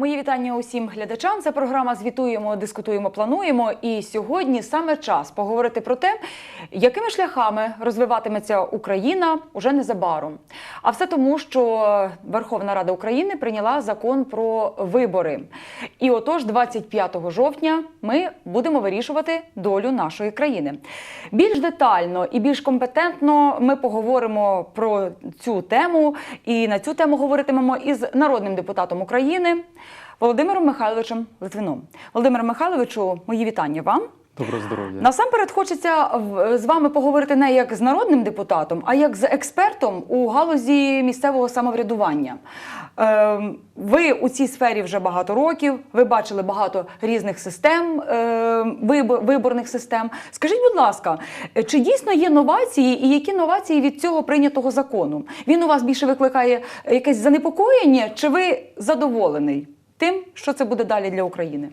Мої вітання усім глядачам. Це програма Звітуємо, дискутуємо, плануємо. І сьогодні саме час поговорити про те, якими шляхами розвиватиметься Україна уже незабаром. А все тому, що Верховна Рада України прийняла закон про вибори. І отож, 25 жовтня ми будемо вирішувати долю нашої країни. Більш детально і більш компетентно ми поговоримо про цю тему. І на цю тему говоритимемо із народним депутатом України. Володимиром Михайловичем Литвином. Володимир Михайловичу, мої вітання вам. Доброго здоров'я. Насамперед хочеться з вами поговорити не як з народним депутатом, а як з експертом у галузі місцевого самоврядування. Ем, Ви у цій сфері вже багато років. Ви бачили багато різних систем, ем, виборних систем. Скажіть, будь ласка, чи дійсно є новації, і які новації від цього прийнятого закону? Він у вас більше викликає якесь занепокоєння, чи ви задоволений тим, що це буде далі для України?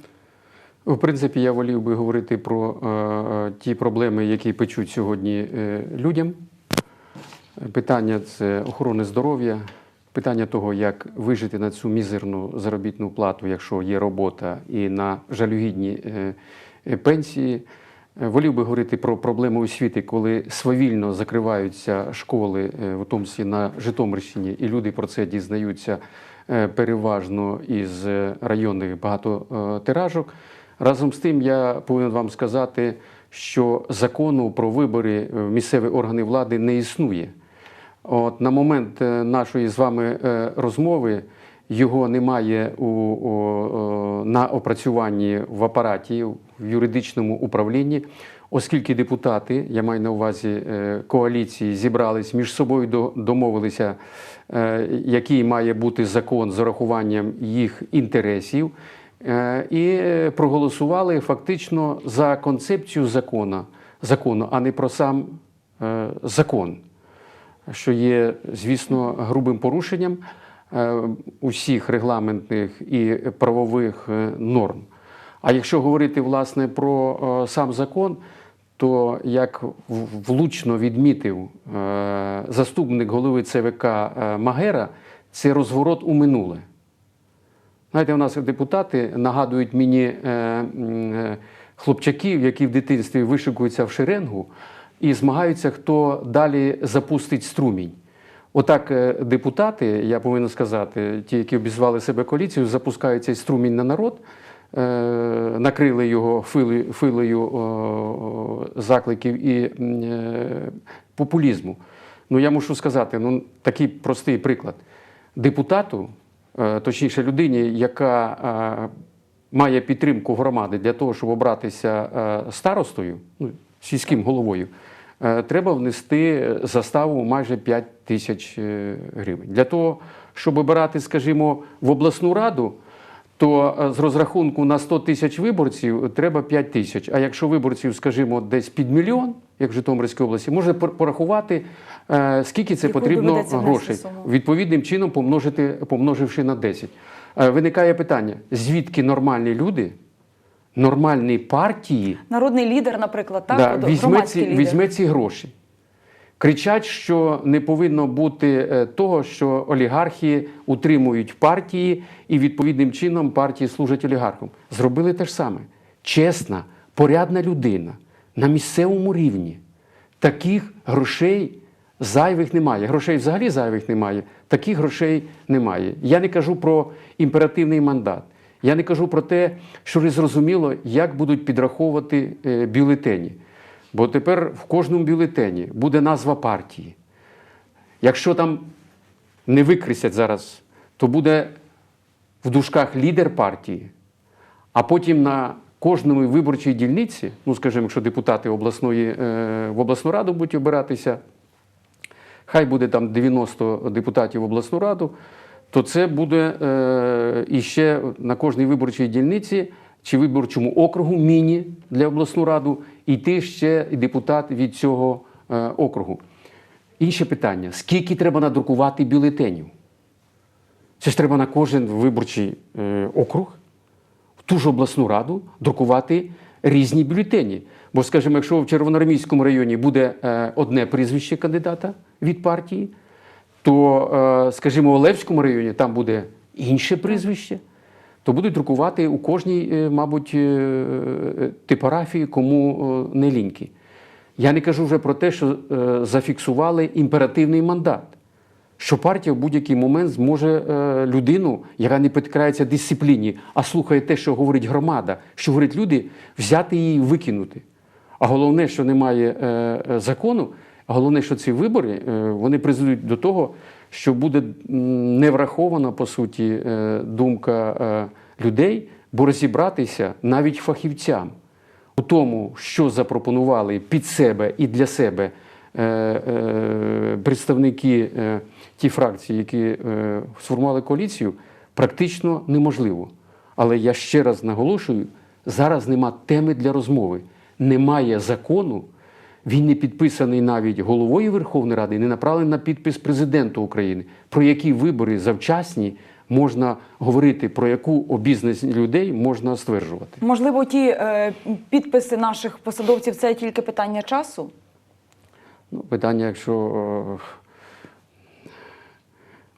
В принципі, я волів би говорити про е, ті проблеми, які печуть сьогодні е, людям. Питання це охорони здоров'я, питання того, як вижити на цю мізерну заробітну плату, якщо є робота, і на жалюгідні е, е, пенсії. Е, Волів би говорити про проблеми освіти, коли свавільно закриваються школи, е, в тому числі на Житомирщині, і люди про це дізнаються е, переважно із е, районних багатотиражок. Разом з тим, я повинен вам сказати, що закону про вибори в місцеві органи влади не існує. От на момент е, нашої з вами е, розмови його немає у, у, на опрацюванні в апараті в юридичному управлінні, оскільки депутати, я маю на увазі е, коаліції, зібрались між собою до- домовилися, е, який має бути закон з урахуванням їх інтересів. Е, І проголосували фактично за концепцію закону, закону, а не про сам закон що є, звісно, грубим порушенням усіх регламентних і правових норм. А якщо говорити власне про е, сам закон, то як влучно відмітив е, заступник голови ЦВК е, Магера, це розворот у минуле. Знаєте, у нас депутати нагадують мені хлопчаків, які в дитинстві вишикуються в шеренгу і змагаються, хто далі запустить струмінь. Отак депутати, я повинен сказати, ті, які обізвали себе коаліцією, запускають цей струмінь на народ, накрили його филею закликів і е, популізму. Ну, я мушу сказати, ну, такий простий приклад. Депутату, е, точніше людині, яка е, має підтримку громади для того, щоб обратися е, старостою, ну, сільським головою, е, треба внести заставу майже 5 тисяч е, гривень. Для того, щоб обирати, скажімо, в обласну раду, то е, з розрахунку на 100 тисяч виборців треба 5 тисяч. А якщо виборців, скажімо, десь під мільйон, як в Житомирській області, можна порахувати, е, скільки це Яку потрібно грошей. Відповідним чином помножити, помноживши на 10. Е, Виникає питання: звідки нормальні люди, нормальні партії Народний лідер, наприклад, так да, візьме, ці, лідер. візьме ці гроші. Кричать, що не повинно бути е, того, що олігархи утримують партії і відповідним чином партії служать олігархам. Зробили те ж саме. Чесна, порядна людина на місцевому рівні. Таких грошей зайвих немає. Грошей взагалі зайвих немає. Таких грошей немає. Я не кажу про імперативний мандат. Я не кажу про те, що не зрозуміло, як будуть підраховувати е, бюлетені. Бо тепер в кожному бюлетені буде назва партії. Якщо там не викрисять зараз, то буде в дужках лідер партії, а потім на кожному виборчій дільниці, ну скажімо, якщо депутати обласної, е, в обласну раду будуть обиратися, хай буде там 90 депутатів в обласну раду, то це буде е, іще на кожній виборчій дільниці чи виборчому округу міні для обласну раду йти ще депутат від цього е, округу. Інше питання: скільки треба надрукувати бюлетенів? Це ж треба на кожен виборчий е, округ, в ту ж обласну раду друкувати різні бюлетені. Бо, скажімо, якщо в Червоноармійському районі буде е, одне прізвище кандидата від партії, то, скажімо, в Олевському районі там буде інше прізвище, то будуть друкувати у кожній, е, мабуть, е, е, типографії, кому не ліньки. Я не кажу вже про те, що зафіксували імперативний мандат, що партія в будь-який момент зможе людину, яка не підкрається дисципліні, а слухає те, що говорить громада, що говорять люди, взяти її і викинути. А головне, що немає закону, а головне, що ці вибори вони призведуть до того, що буде не врахована по суті е, думка е, людей, бо розібратися навіть фахівцям у тому, що запропонували під себе і для себе е, представники ті фракції, які сформували коаліцію, практично неможливо. Але я ще раз наголошую: зараз нема теми для розмови, немає закону. Він не підписаний навіть головою Верховної Ради, не направлений на підпис президенту України. Про які вибори завчасні можна говорити, про яку обізнаність людей можна стверджувати. Можливо, ті е, підписи наших посадовців це тільки питання часу. Ну, питання, якщо е,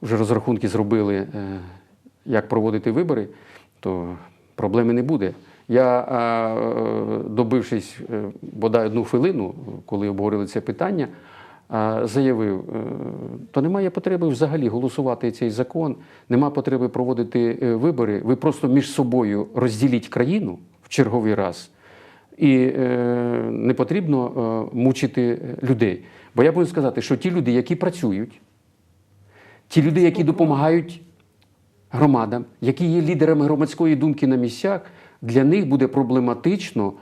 вже розрахунки зробили, е, як проводити вибори, то проблеми не буде. Я, е, добившись е, бодай одну хвилину, коли обговорили це питання, е, заявив, то немає потреби взагалі голосувати цей закон, нема потреби проводити вибори. Ви просто між собою розділіть країну в черговий раз. І е, не потрібно е, мучити людей. Бо я буду сказати, що ті люди, які працюють, ті люди, які допомагають громадам, які є лідерами громадської думки на місцях, для них буде проблематично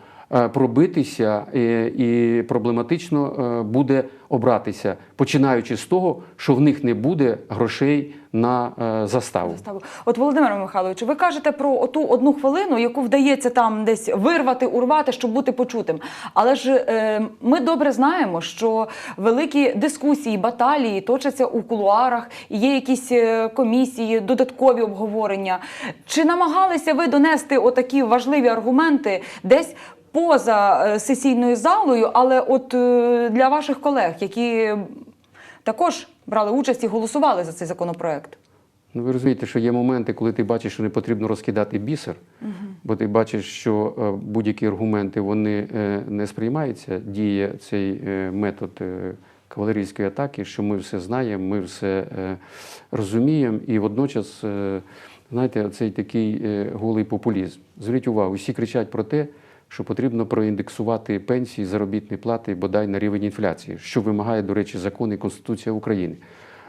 пробитися е, і проблематично е, буде обратися, починаючи з того, що в них не буде грошей на е, заставу. Заставу. От Володимире Михайловичу, ви кажете про оту одну хвилину, яку вдається там десь вирвати, урвати, щоб бути почутим. Але ж е, ми добре знаємо, що великі дискусії, баталії точаться у кулуарах, є якісь е, комісії, додаткові обговорення. Чи намагалися ви донести отакі важливі аргументи десь? Поза е, сесійною залою, але от е, для ваших колег, які також брали участь і голосували за цей законопроект. Ну, ви розумієте, що є моменти, коли ти бачиш, що не потрібно розкидати бісер, бо ти бачиш, що е, будь-які аргументи вони не сприймаються. Діє цей метод кавалерійської атаки, що ми все знаємо, ми все розуміємо, і водночас, знаєте, цей такий голий популізм. Зверніть увагу, всі кричать про те, що потрібно проіндексувати пенсії, заробітні плати бодай на рівень інфляції, що вимагає, до речі, закон і Конституція України.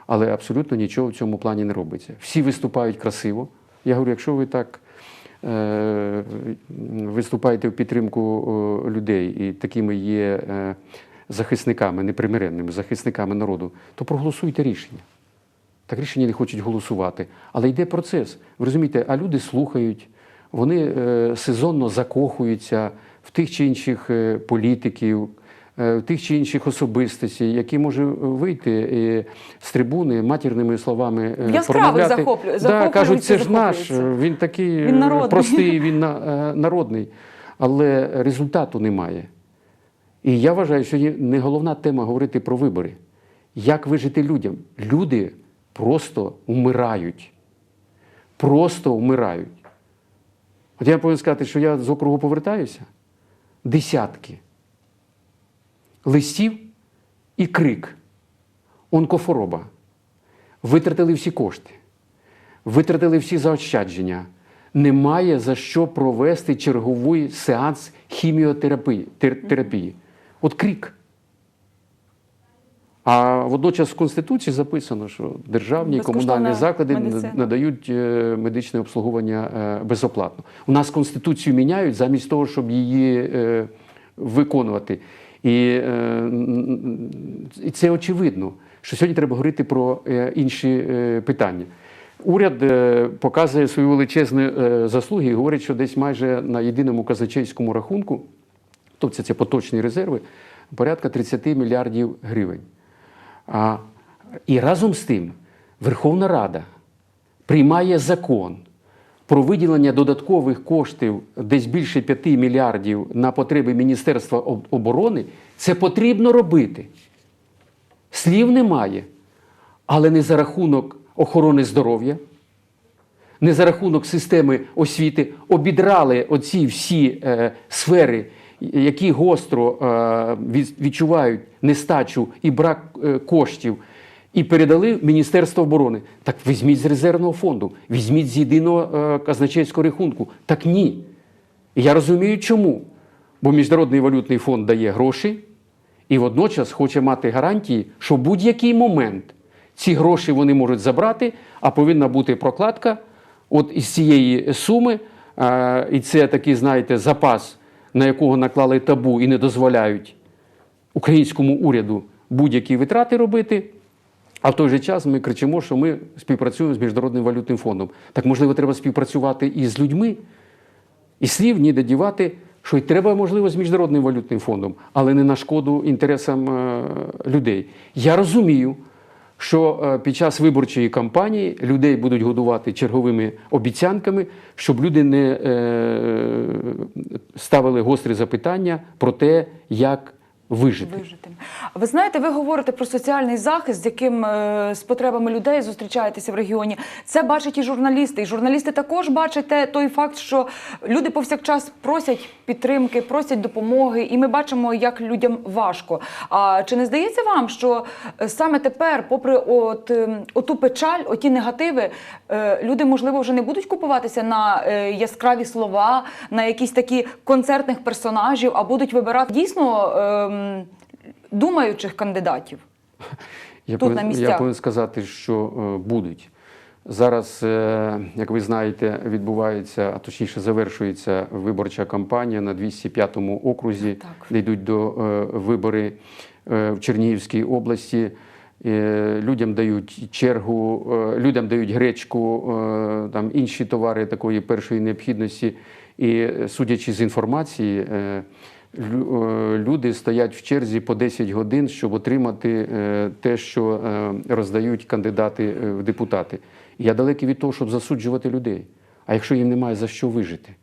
Але абсолютно нічого в цьому плані не робиться. Всі виступають красиво. Я говорю, якщо ви так е, виступаєте в підтримку людей і такими є е, захисниками, непримиренними захисниками народу, то проголосуйте рішення. Так рішення не хочуть голосувати. Але йде процес. Ви розумієте, а люди слухають, вони е, сезонно закохуються в тих чи інших е, політиків, е, в тих чи інших особистостей, які може вийти з трибуни матірними словами промовляти. захоплю- да, кажуть, це ж наш, він такий Він народний. простий, він народний. Але результату немає. І я вважаю, що не головна тема говорити про вибори. Як вижити людям? Люди просто вмирають. Просто вмирають. От я повинен сказати, що я з округу повертаюся. Десятки листів і крик. Онкофороба. Витратили всі кошти, витратили всі заощадження. Немає за що провести черговий сеанс хіміотерапії. тер- терапії. От крик. А водночас в Конституції записано, що державні і комунальні заклади медицина. надають е, медичне обслуговування е, безоплатно. У нас Конституцію міняють замість того, щоб її е, виконувати. І, і це очевидно, що сьогодні треба говорити про інші питання. Уряд показує свої величезні заслуги і говорить, що десь майже на єдиному казначейському рахунку, тобто це поточні резерви, порядка 30 мільярдів гривень. А, і разом з тим Верховна Рада приймає закон про виділення додаткових коштів десь більше 5 мільярдів на потреби Міністерства оборони, це потрібно робити. Слів немає, але не за рахунок охорони здоров'я, не за рахунок системи освіти обідрали оці всі е, сфери, які гостро е, відчувають нестачу і брак е, коштів, і передали в Міністерство оборони. Так візьміть з резервного фонду, візьміть з єдиного е, казначейського рахунку. Так ні. Я розумію, чому. Бо Міжнародний валютний фонд дає гроші і водночас хоче мати гарантії, що в будь-який момент ці гроші вони можуть забрати, а повинна бути прокладка от із цієї суми. І це такий, знаєте, запас, на якого наклали табу і не дозволяють українському уряду будь-які витрати робити. А в той же час ми кричимо, що ми співпрацюємо з Міжнародним валютним фондом. Так можливо, треба співпрацювати і з людьми, і слів ніде дівати, що й треба, можливо, з Міжнародним валютним фондом, але не на шкоду інтересам е, людей. Я розумію, що е, під час виборчої кампанії людей будуть годувати черговими обіцянками, щоб люди не е, ставили гострі запитання про те, як вижити. Вижити. Ви знаєте, ви говорите про соціальний захист, з яким е, з потребами людей зустрічаєтеся в регіоні. Це бачать і журналісти. І журналісти також бачать той факт, що люди повсякчас просять підтримки, просять допомоги, і ми бачимо, як людям важко. А чи не здається вам, що е, саме тепер, попри от, ем, оту печаль, оті негативи, е, люди можливо вже не будуть купуватися на е, яскраві слова, на якісь такі концертних персонажів, а будуть вибирати дійсно ем, думаючих кандидатів? Я Тут на повинен, я повинен сказати, що е, будуть. Зараз, е, як ви знаєте, відбувається, а точніше завершується виборча кампанія на 205-му окрузі, Так. де йдуть до е, вибори е, в Чернігівській області. Людям дають чергу, людям дають гречку, там інші товари такої першої необхідності. І судячи з інформації, люди стоять в черзі по 10 годин, щоб отримати е, те, що е, роздають кандидати е, в депутати. Я далекий від того, щоб засуджувати людей. А якщо їм немає за що вижити?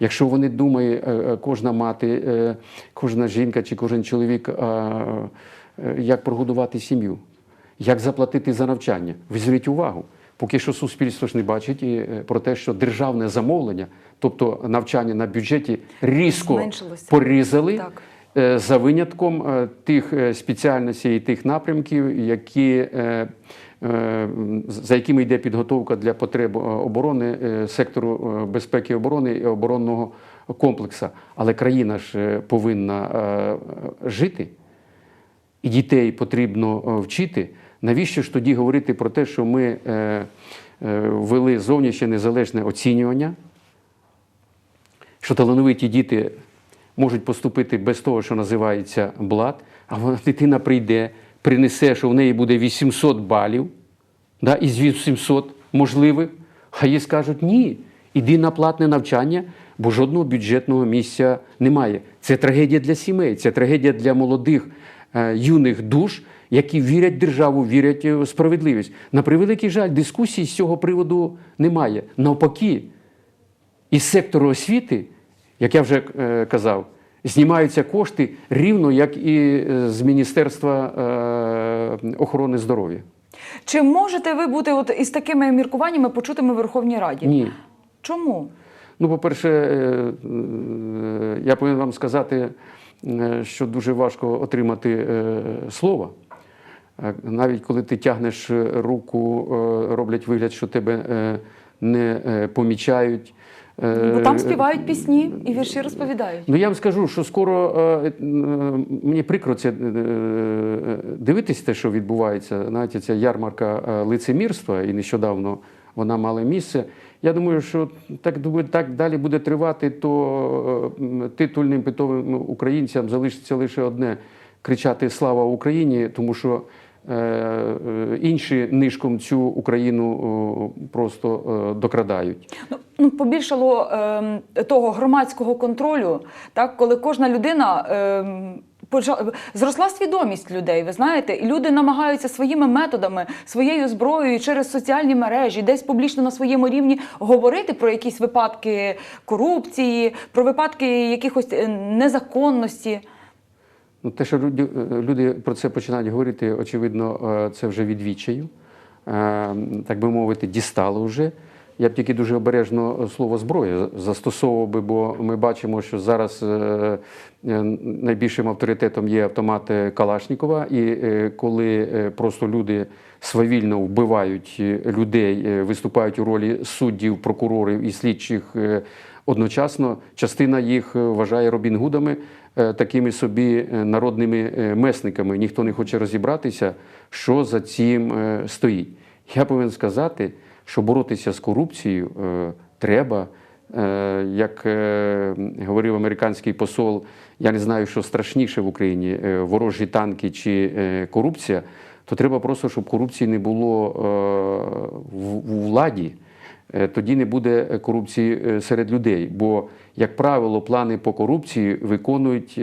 Якщо вони думають, е, е, кожна мати, е, кожна жінка чи кожен чоловік, е, е, як прогодувати сім'ю, як заплатити за навчання, ви зверніть увагу. Поки що суспільство ж не бачить і, е, про те, що державне замовлення, тобто навчання на бюджеті, різко Зменшилося. порізали Так. е, за винятком е, тих спеціальностей і тих напрямків, які, за якими йде підготовка для потреб оборони, сектору безпеки і оборони і оборонного комплексу. Але країна ж повинна жити, і дітей потрібно вчити. Навіщо ж тоді говорити про те, що ми е, е, ввели зовнішнє незалежне оцінювання? що талановиті діти можуть поступити без того, що називається блат, а вона дитина прийде, принесе, що в неї буде 800 балів, да, із 800 можливих, а їй скажуть ні, іди на платне навчання, бо жодного бюджетного місця немає. Це трагедія для сімей, це трагедія для молодих юних душ, які вірять в державу, вірять в справедливість. На превеликий жаль, дискусій з цього приводу немає. Навпаки, із сектору освіти, як я вже е, казав, знімаються кошти рівно як і е, з Міністерства е, охорони здоров'я. Чи можете ви бути от із такими міркуваннями почутими в Верховній Раді? Ні. Чому? Ну, по-перше, е, е, я повинен вам сказати, е, що дуже важко отримати е, слово. Е, Навіть коли ти тягнеш руку, е, роблять вигляд, що тебе е, не е, помічають. Е, Бо там співають пісні і вірші розповідають. Ну я вам скажу, що скоро е, е, мені прикро це е, е, дивитись те, що відбувається. Знаєте, ця ярмарка е, лицемірства, і нещодавно вона мала місце. Я думаю, що так так далі буде тривати, то е, титульним питовим українцям залишиться лише одне кричати Слава Україні, тому що. е, е, Інші нишком цю Україну просто докрадають. Ну, ну побільшало ем, того громадського контролю, так коли кожна людина ем, зросла свідомість людей. Ви знаєте, і люди намагаються своїми методами, своєю зброєю через соціальні мережі, десь публічно на своєму рівні говорити про якісь випадки корупції, про випадки якихось е, незаконності. Ну, те, що люди, е, люди про це починають говорити, очевидно, е, це вже від відчаю, Е, так би мовити, дістало вже. Я б тільки дуже обережно слово зброя застосовував би, бо ми бачимо, що зараз е, е, найбільшим авторитетом є автомат е, Калашнікова, і е, коли е, просто люди свавільно вбивають е, людей, е, виступають у ролі суддів, прокурорів і слідчих е, одночасно, частина їх е, вважає Робін Гудами е, такими собі е, народними е, месниками. Ніхто не хоче розібратися, що за цим е, стоїть. Я повинен сказати, що боротися з корупцією е, треба. Е, Як е, говорив американський посол, я не знаю, що страшніше в Україні ворожі танки чи корупція, то треба просто, щоб корупції не було у владі. Тоді не буде корупції серед людей. Бо, як правило, плани по корупції виконують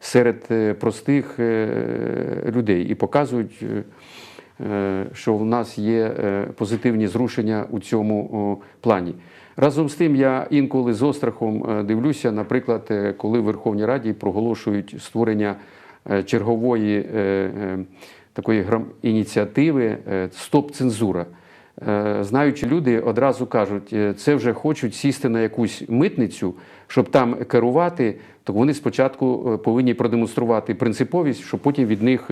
серед простих людей і показують. Е, що в нас є е, позитивні зрушення у цьому плані. Разом з тим, я інколи з острахом е, дивлюся, наприклад, коли в Верховній Раді проголошують створення чергової такої ініціативи Стоп-цензура. Е, Знаючи люди одразу кажуть, е, це вже хочуть сісти на якусь митницю, щоб там керувати, то вони спочатку е, повинні продемонструвати принциповість, щоб потім від них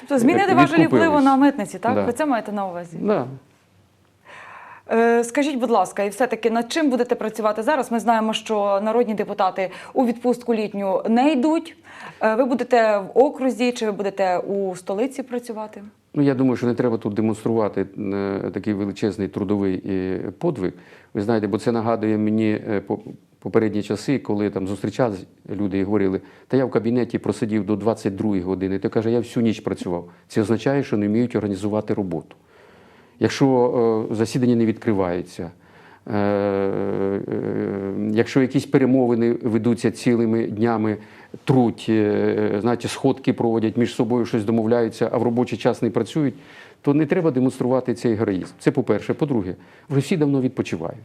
Тобто змінити важелі впливу на митниці, так? Да. Ви це маєте на увазі? Да. Скажіть, будь ласка, і все-таки над чим будете працювати зараз? Ми знаємо, що народні депутати у відпустку літню не йдуть. Ви будете в окрузі чи ви будете у столиці працювати? Ну, я думаю, що не треба тут демонструвати е, такий величезний трудовий е, подвиг. Ви знаєте, бо це нагадує мені е, попередні часи, коли там зустрічались люди і говорили, та я в кабінеті просидів до 22 години. Ти каже, я всю ніч працював. Це означає, що не вміють організувати роботу. Якщо засідання не відкривається, якщо якісь перемовини ведуться цілими днями, труть, е, знаєте, сходки проводять між собою, щось домовляються, а в робочий час не працюють, то не треба демонструвати цей героїзм. Це по-перше. По-друге, вже всі давно відпочивають.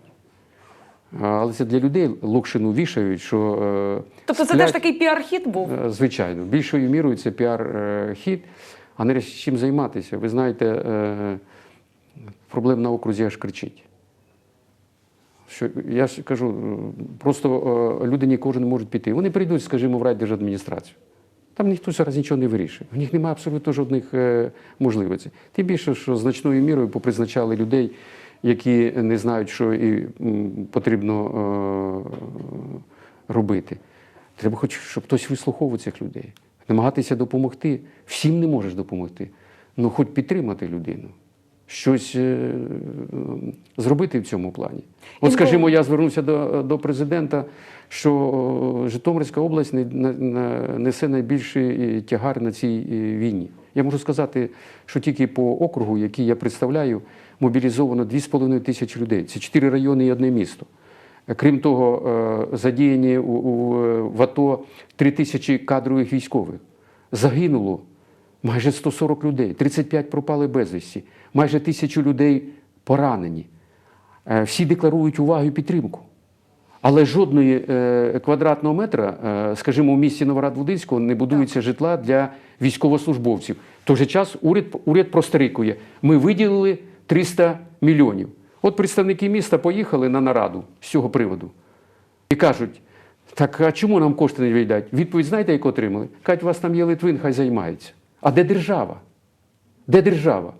Але це для людей локшину вішають, що е, Тобто це теж такий піар-хід був? Е, Звичайно, більшою мірою це піар-хід, а не чим займатися. Ви знаєте, проблем на окрузі аж кричить. Що, я ж кажу, е, просто е, люди нікого не можуть піти. Вони прийдуть, скажімо, в райдержадміністрацію. Там ніхто зараз нічого не вирішує. У них немає абсолютно жодних е, можливостей. Тим більше, що значною мірою попризначали людей, які не знають, що і потрібно робити. Треба хоч, щоб хтось вислуховував цих людей, намагатися допомогти. Всім не можеш допомогти. Ну, хоч підтримати людину, щось е, зробити в цьому плані. От, скажімо, я звернувся до, до президента, що е, Житомирська область не- не- не- несе найбільший е, тягар на цій е, війні. Я можу сказати, що тільки по округу, який я представляю, мобілізовано 2,5 тисячі людей. Це чотири райони і одне місто. Крім того, е, задіяні е, в АТО 3 тисячі кадрових військових. Загинуло майже 140 людей, 35 пропали безвісті, майже тисячу людей поранені. Е, Всі декларують увагу і підтримку. Але жодної е, квадратного метра, е, скажімо, у місті Новоград-Волинського не будується житла для військовослужбовців. В той же час уряд, уряд прострикує. Ми виділили 300 мільйонів. От представники міста поїхали на нараду з цього приводу і кажуть: так а чому нам кошти не видають? Відповідь знаєте, яку отримали? Кажуть, у вас там є Литвин, хай займається. А де держава? Де держава?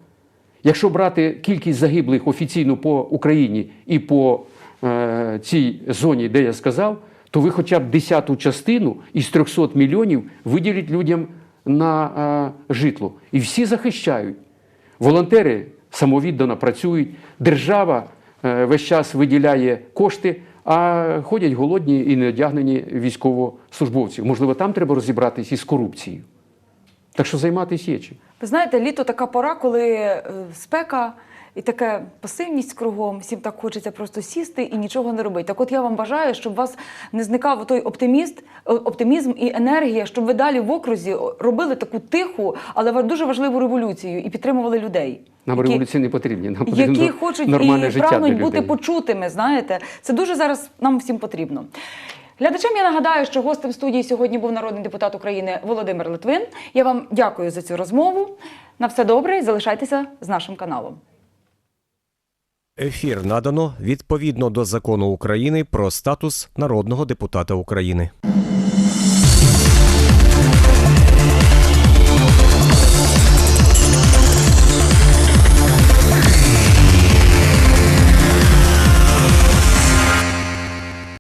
Якщо брати кількість загиблих офіційно по Україні і по е, цій зоні, де я сказав, то ви хоча б десяту частину із 300 мільйонів виділіть людям на е, житло. І всі захищають. Волонтери самовіддано працюють, держава е, весь час виділяє кошти, а ходять голодні і неодягнені військовослужбовці. Можливо, там треба розібратись із корупцією. Так що займатися є чим. Ви знаєте, літо така пора, коли е, спека, і така пасивність кругом, всім так хочеться просто сісти і нічого не робити. Так от я вам бажаю, щоб у вас не зникав той оптиміст, е, оптимізм і енергія, щоб ви далі в окрузі робили таку тиху, але дуже важливу революцію і підтримували людей. Нам які- революції не потрібні. Нам потрібно які хочуть і прагнуть бути людей. почутими. Знаєте, це дуже зараз нам всім потрібно. Глядачам я нагадаю, що гостем студії сьогодні був народний депутат України Володимир Литвин. Я вам дякую за цю розмову. На все добре залишайтеся з нашим каналом. Ефір надано відповідно до закону України про статус народного депутата України.